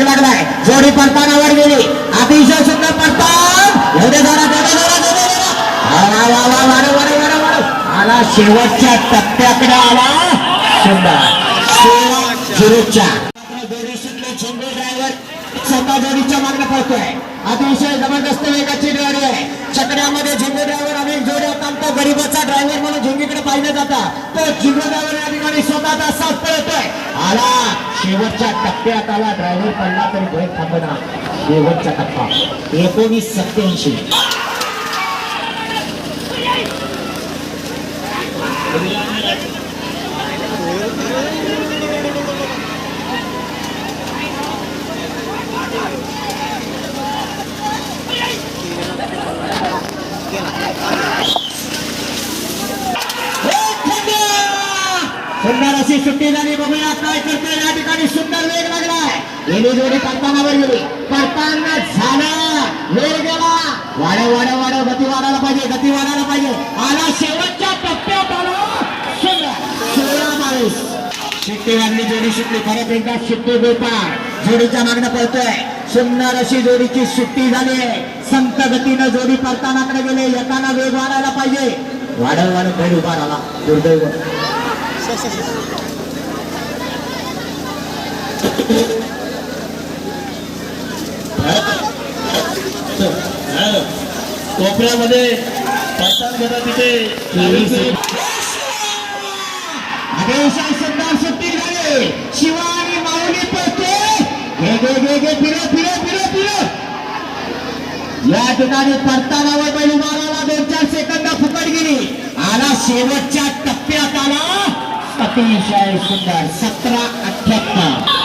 वेग लागलाय जोडी परतानावर गेली. अतिशय सुंदर परतान एवढे जोरात आला शेवटच्या टप्प्याकडे आला. सुंदर. सोळा झिरोच्या जोडी सुटले झेंडू ड्रायव्हर स्वतः जोडीच्या मागणं पळतोय. अतिशय जबरदस्त वेगाची गाडी आहे. चकड्यामध्ये झेंडू ड्रायव्हर गरीबाचा ड्रायव्हर म्हणून झिंगीकडे पाहिलं जाता. तो झिंगू ड्रायव्हर या ठिकाणी स्वतः पळतोय. आला. शेवटच्या टप्प्यात आला. ड्रायव्हर पडला तरी ब्रेक थांबना शेवटचा टप्पा एकोणीस सत्याऐंशी सुंदर अशी सुट्टी झाली बघूया काय करतोय या ठिकाणी सुंदर वेग लागलाय गेली जोडी करताना वर गेली करताना झाला. वेळ गेला. वाढव वाढव वाढव. गती वाढायला पाहिजे गती वाढायला पाहिजे. आला शेवटच्या टप्प्यात आला. सुंदर सोळा बावीस. शिट्टी वाढली जोडी शिकली परत एकदा शिट्टी गोपाळ जोडीच्या मागणं पळतोय. सुंदर अशी जोडीची सुट्टी झाली आहे. संत गतीनं जोडी परतानाकडे गेले. येताना वेग वाढायला पाहिजे. वाढव वाढव. बैल उभा राहिला. दुर्दैव. Thank you. घेता माऊली फिरो फिरो फिरो फिरो या ठिकाणी परतानावर बैल उभा दोन चार सेकंद फुकट गेली आला शेवटच्या टप्प्यात आला. अतिशय सुंदर. सतरा अठ्याहत्तर.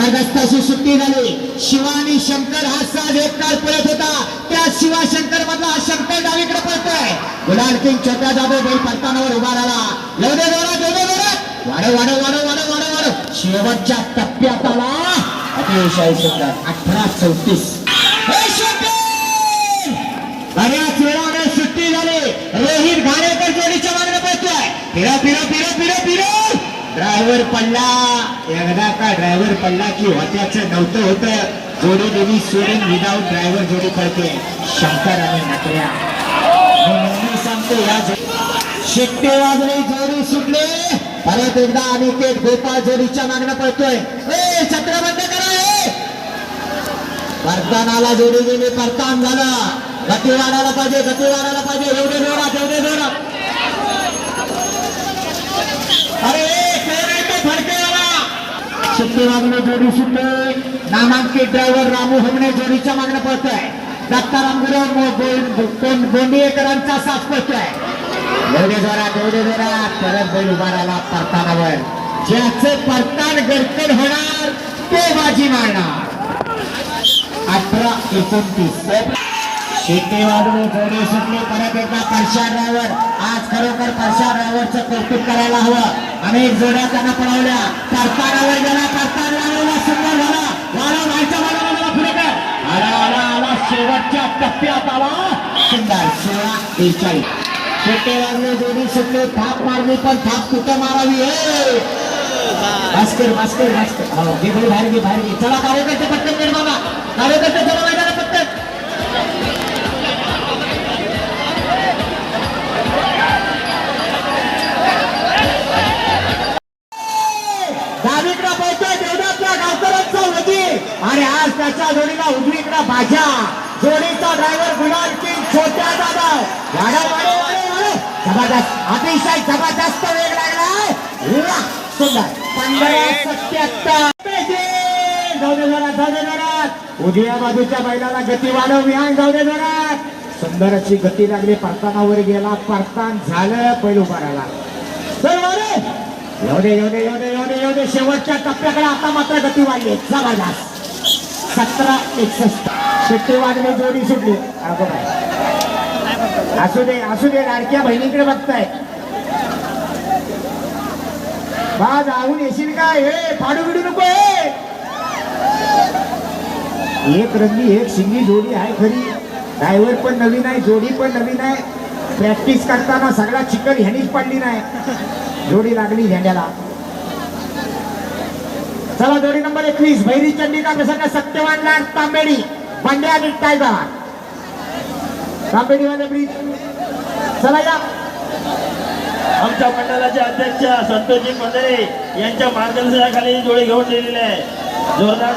जबरदस्त अशी सुट्टी झाली. शिवा आणि शंकर हा साज एक काळ पळत होता. त्या शिवा शंकर मधला हा शंकर डावीकडे पळतोय. गुलाल सिंग छोट्या जाधव बैल परतानावर उभा राहिला. लवडे जोरात एवढे जोरात. वाढव वाढव वाढव वाढव वाढव वाढव. शेवटच्या टप्प्यात आला. अतिशय सुंदर अठरा चौतीस. बऱ्याच वेळाने सुट्टी झाली. रोहित घाणेकर जोडीच्या मागणं पळतोय. फिरा फिरा फिरा फिरा. ड्रायव्हर पडला. एकदा का ड्रायव्हर पडला की होत्याचं नव्हतं होतं. जोडी देवी सोडून विदाऊट ड्रायव्हर जोडी पडते. शंकर आणि नकऱ्या सांगतो या शिट्टे वाजले जोडी सुटले. परत एकदा अनिकेत गोपाळ जोडीच्या मागणं पडतोय ए छत्र बंद करा परतानाला जोडी गेली परतान झालं. गती वाढायला पाहिजे गती वाढायला पाहिजे. एवढे जोडा एवढे जोडा अरे शक्ती सुट्टी मागणे जोडी सुट्टे नामांकित ड्रायव्हर रामू हमणे जोडीच्या मागणं पळतोय. दत्ताराम गुरव कोण गोंडियेकरांचा साथ पळतोय. एवढे जोरात एवढे जोरात परत बैल उभा राहिला परतानावर. ज्याचं परतान गडकड होणार तो बाजी मारणार. अठरा एकोणतीस. शेती वाजवून जोडी सुटली. परत एकदा परशा ड्रायव्हर आज खरोखर परशा ड्रायव्हरचं कौतुक करायला हवं. अनेक जोड्या त्यांना पळवल्या परतानावर गेला परतान लावलेला सुंदर झाला वाला व्हायचा वाला वाला पुढे काय आला आला आला शेवटच्या टप्प्यात आला सुंदर सोळा बेचाळीस शेटे वाजले जोडी सुटली थाप मारली पण थाप कुठं मारावी हे भास्कर भास्कर भास्कर हो घे भाई बाहेर घे बाहेर घे चला कार्यकर्ते पटकन गेट बाबा कार्यकर्ते चला उजवीकडे भाज्या जोडीचा ड्रायव्हर गुलाल किंग छोट्या जबरदस्त. अतिशय जबरदस्त वेग लागलाय. वा, सुंदर. पंधरा सत्याहत्तर. जाऊ दे जोरात जाऊ दे जोरात. उजव्या बाजूच्या बैलाला गती वाढव विहान जाऊ दे जोरात. सुंदर अशी गती लागली. परतानावर गेला. परतान झालं उभा राहिला. चल वारे. येऊ दे येऊ दे येऊ दे येऊ दे येऊ दे. शेवटच्या टप्प्याकडे आता मात्र गती वाढली. जबरदस्त. सतरा एकसष्ट. सुट्टी वाढली जोडी सुटली अगो असू दे असू दे लाडक्या बहिणीकडे बघताय. बा जाऊन येशील का? हे फाडू बिडू नको हे एक रंगी एक शिंगी जोडी आहे खरी. ड्रायव्हर पण नवीन आहे जोडी पण नवीन आहे. प्रॅक्टिस करताना सगळा चिकन ह्यानीच पडली नाही. जोडी लागली झेंड्याला चला जोडी नंबर एकवीस. भैरी चंडिका प्रसंग सत्यवान लाड तांबेडी बंड्या आणि टायगर. तांबेडी मध्ये ब्रिज. चला या. आमच्या मंडळाचे अध्यक्ष संतोषजी पंधरे यांच्या मार्गदर्शनाखाली ही जोडी घेऊन दिलेली आहे. जोरदार.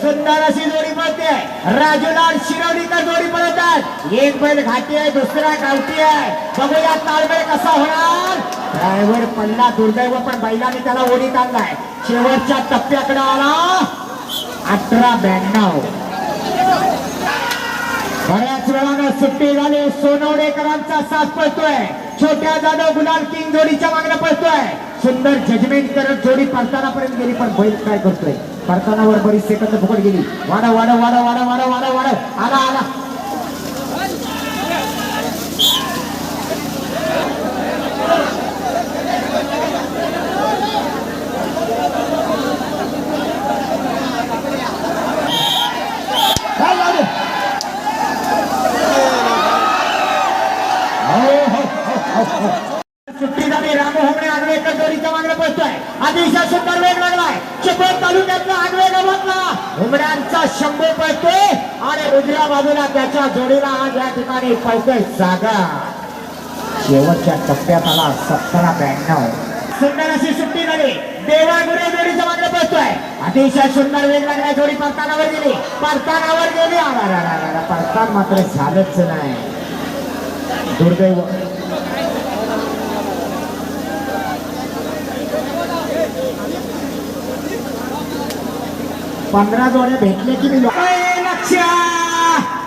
सुंदर अशी जोडी पळते. राजूलाल शिरवलीकर जोडी पळतात. एक बैल घाटी आहे दुसरा गावठी आहे. बघूया ताळमेळ कसा होणार. ड्रायव्हर पडला दुर्दैव पण बैलाने त्याला ओढीत आणलाय शेवटच्या टप्प्याकडे आला. अठरा ब्याण्णव. बऱ्याच वेळानं सुट्टी झाली. सोनवडेकरांचा साथ पळतोय. छोट्या जाधव गुलाल किंग जोडीच्या मागण्या पळतोय. सुंदर जजमेंट करत जोडी परतानापर्यंत गेली पण बैल काय करतोय? परतानावर बरीच सेकंद फुकट गेली. वाडा वाडा वाडा वाडा वाडा वाडा वाडा आला आला चाल लागू. हो, हो, हो, हो, हो. सुट्टी झाली रामू होमणे आगवेकर जोडीच्या मागणं पळतोय अतिशय सुंदर वेग लागलाय चिपळूण तालुक्यातला आगवे गावातला. होमण्यांचा शंभू पळतोय आणि उजव्या बाजूला त्याच्या जोडीला आज या ठिकाणी पळतोय जागा. शेवटच्या टप्प्यात आला सत्तरा ब्याण्णव. सुंदर अशी सुट्टी झाली. देवागुरे जोडीचा जोडीच्या पळतोय. अतिशय सुंदर वेग लागलाय जोडी परतानावर गेली. परतानावर गेली. परतान मात्र झालंच नाही. दुर्दैव. पंधरा जोड्या भेटले की मी लो- अय, लक्ष्या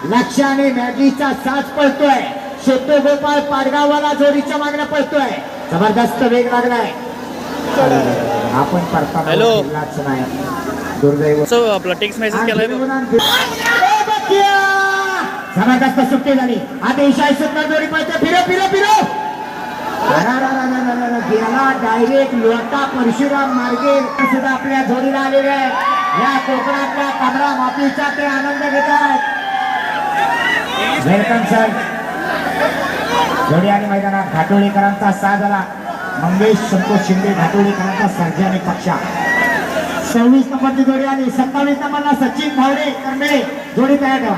लक्ष्याने मॅगीचा साज पळतोय. शेतो गोपाळ पाडगाववाला जोडीच्या मागण्या पळतोय. जबरदस्त वेग लागलाय. आपण परताना हॅलो. नाही. दुर्दैव. आपला टेक्स्ट मेसेज केलाय! जबरदस्त सुट्टी झाली. अतिशय सुंदर जोडी पळते फिरो फिरो फिरो! गेला डायरेक्ट लोटा परशुराम मार्गे. सुद्धा आपल्या जोडीला आलेले आहेत. या कोकणातल्या कमरा मातीचा ते आनंद घेत आहेत. वेलकम सर जोडी आणि मैदानात घाटोळीकरांचा साथ झाला मंगेश संतोष शिंदे घाटोळीकरांचा सर्जनिक पक्षा. सव्वीस नंबरची जोडी आली. सत्तावीस नंबरला सचिन भावडे करणे जोडी तयार ठेवा.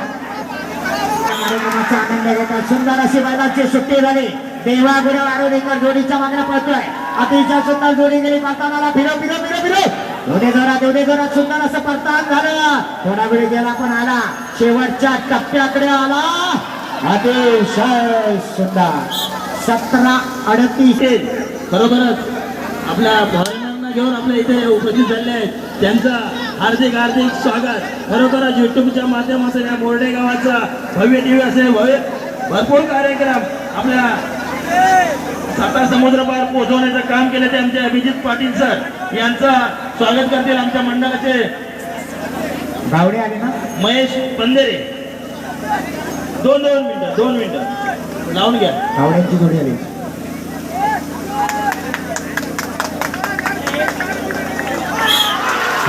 कार्यक्रमाचा आनंद घेतात सुंदर अशी मैदानची सुट्टी झाली. देवा गुरु आरोग्यकर जोडीच्या मागण्या पळतोय. अतिशय सुंदर जोडी गेली परतानाला फिरो फिरो फिरो फिरो दोन्ही जोरात एवढे जोरात सुंदर असं परतान झालं. थोडा वेळ गेला पण आला. शेवटच्या टप्प्याकडे आला. अतिशय सुंदर. सतरा अडतीस. खरोखरच आपल्या फॉरेनरना घेऊन आपल्या इथे उपस्थित झाले आहेत. त्यांचं हार्दिक हार्दिक स्वागत. खरोखरच युट्यूबच्या माध्यमातून या मोर्डे गावाचा भव्य दिव्य असे भव्य भरपूर कार्यक्रम आपल्या सातारा समुद्र पार पोहोचवण्याचं काम केलं ते आमचे अभिजित पाटील सर यांचं स्वागत करतील आमच्या मंडळाचे गावडे आले ना? महेश पंधरे. दोन दोन मिनिटं दोन मिनिटं. लावून घ्या. गावड्यांची जोडी आली.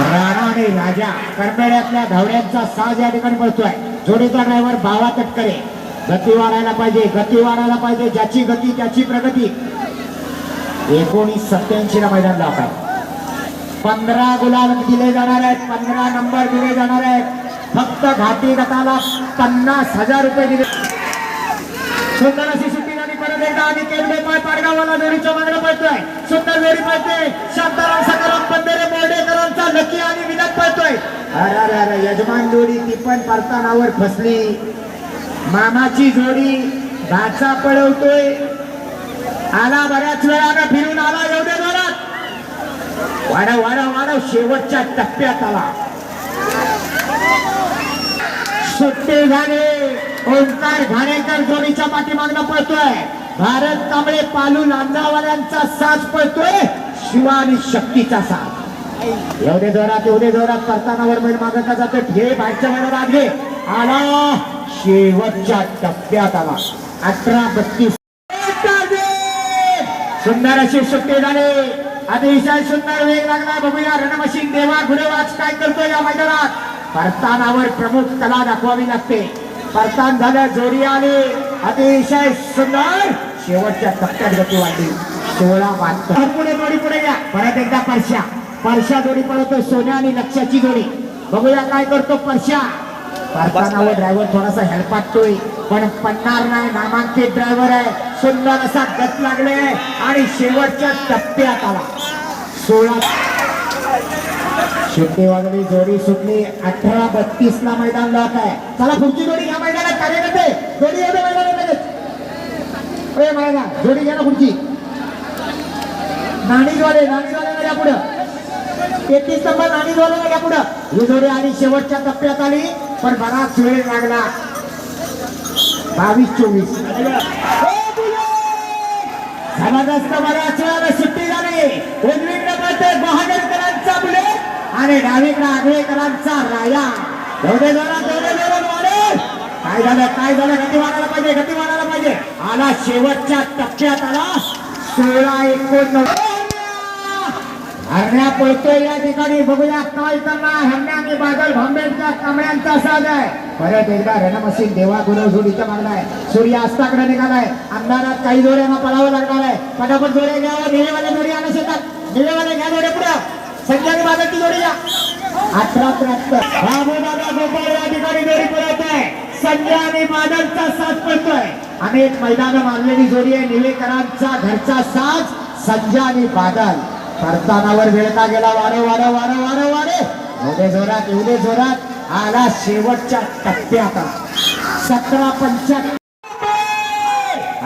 राणा आणि राजा करमेड्यातल्या धावड्यांचा साज या ठिकाणी पळतोय. जोडीचा ड्रायव्हर बावा तटकरे. गती वाढायला पाहिजे गती वाढायला पाहिजे ज्याची गती त्याची प्रगती. एकोणीस सत्याऐंशी ला मैदान लावत आहे पंधरा गुलाल दिले जाणार आहेत पंधरा नंबर दिले जाणार आहेत. फक्त घाटी गटाला पन्नास हजार रुपये दिले. सुंदर अशी सुट्टी झाली परत एकदा आणि केंद्र पाय पाडगावाला जोडीच्या मागणं पळतोय. सुंदर जोडी पळते शांताराम सकाराम पंधरे बोर्डेकरांचा नक्की आणि विनत पळतोय. अरे अरे अरे यजमान जोडी ती पण परतानावर फसली. मामाची जोडी भाचा पळवतोय. आला बऱ्याच वेळानं फिरून आला एवढ्या जोरात. वाढव वाढव वाढव शेवटच्या टप्प्यात आला. सुट्टे झाले. ओंकार घाणेकर जोडीच्या पाठीमागणं पळतोय. भारत कांबळे पालू लांजावाल्यांचा साज पळतोय. शिवानी आणि शक्तीचा साज. एवढे जोरात एवढे जोरात करतानावर बैल मागता जातो घे बाहेरच्या मैदानात घे. आला. शेवटच्या टप्प्यात आला. अठरा बत्तीस. सुंदर अशी सुट्टी झाली. अतिशय सुंदर वेग लागला. बघूया रणमशीन देवा गुरेवाज काय करतो या मैदानात. परतानावर प्रमुख कला दाखवावी लागते. परतान झालं जोडी आली. अतिशय सुंदर. शेवटच्या टप्प्यात गती वाढली. सोळा बहात्तर पुढे जोडी पुढे घ्या. परत एकदा परशा परशा जोडी पळवतो सोन्या आणि लक्षाची जोडी. बघूया काय करतो परशा परतानावर ड्रायव्हर थोडासा हेडपाटतोय पण पन्नार नाही नामांकित ड्रायव्हर आहे. सुंदर असा गत लागले आणि शेवटच्या टप्प्यात आला. सोळा शेवटी वागली जोडी सुटली. अठरा बत्तीस ला मैदान लॉक आहे. चला पुढची जोडी या मैदानात कार्यकर्ते. जोडी येते मैदानात मैदान जोडी घ्या ना पुढची. नाणीजवाले नाणीजवाले या पुढं. तेहतीस नंबर नाणीजवाले या पुढं. ही जोडी आणि शेवटच्या टप्प्यात आली. पण बराच वेळ लागला. बावीस चोवीस जबरदस्त बऱ्याच वेळाला सुट्टी झाली. उजवीकडे पळते महागडकरांचा बुलेट आणि डावीकडे आगळेकरांचा राया. दोघे जोरात दोघे जोरात वाढे काय झालं काय झालं? गती मारायला पाहिजे गती मारायला पाहिजे. आला शेवटच्या टप्प्यात आला. सोळा एकोणनव्वद. हरण्या पळतोय या ठिकाणी बघूया काय करणार. हरण्या आणि बादल भांबेडच्या कमळ्यांचा साज आहे. परत एकदा रणमसिंग देवा गुरव जोडीचा मागला आहे सूर्य अस्ताकडे निघालाय. अंधारात काही जोड्यांना पळावं लागणार आहे. पटापट जोड्या घ्यावं. निळेवाले जोडी आणू शकतात निळेवाले घ्या जोडे पुढे. संजय बादलची जोडी या. अठरा त्र्याहत्तर. दादा गोपाळ या ठिकाणी जोडी पळत आहे. संजय आणि बादलचा साथ पडतोय. अनेक मैदानं मानलेली जोडी आहे. निवेकरांचा घरचा साज संजय आणि बादल. परतानावर वेळता गेला? वारे वारं वारे वारे वारे. एवढे जोरात एवढे जोरात. आला शेवटच्या टप्प्यात सतरा पंच्याहत्तर.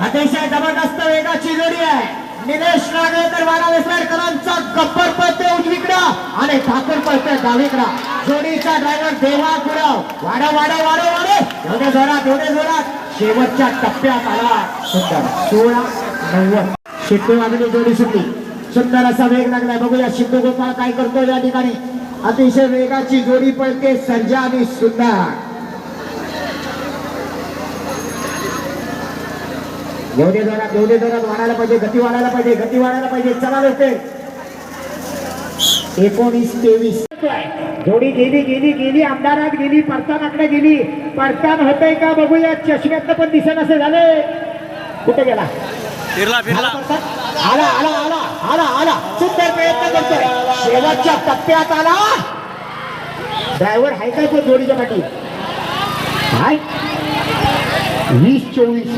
अतिशय जबरदस्त वेगाची जोडी आहे. निलेश नागेकर वाडा वेसरकरांचा गप्पर पळते उजवीकडं आणि ठाकूर पळते डावीकडा. जोडीचा ड्रायव्हर देवा गुरव वाडा वाडा वाडा वाडे एवढे जोरात एवढे जोरात. शेवटच्या टप्प्यात आला. सुंदर. सोळा नव्वद. शिट्टी वाजली जोडी सुटली. सुंदर असा वेग लागलाय. बघूया सिद्धू गोपाळ काय करतो या ठिकाणी. अतिशय वेगाची जोडी पळते सर्जा आणि सुंदर एवढे जोरात एवढे जोरात वाढायला पाहिजे गती वाढायला पाहिजे गती वाढायला पाहिजे. चला लवकर एकोणीस तेवीस. जोडी गेली गेली गेली आमदारात गेली परतानाकडे गेली. परतान होतंय का बघूया. चष्म्यात पण दिसेन असे झाले. कुठे गेला? फिरला फिरला. आला आला आला. आला आला. सुंदर प्रयत्न करतोय. शेवटच्या टप्प्यात आला. ड्रायव्हर आहे काय तो जोडीच्या पाठी? वीस चोवीस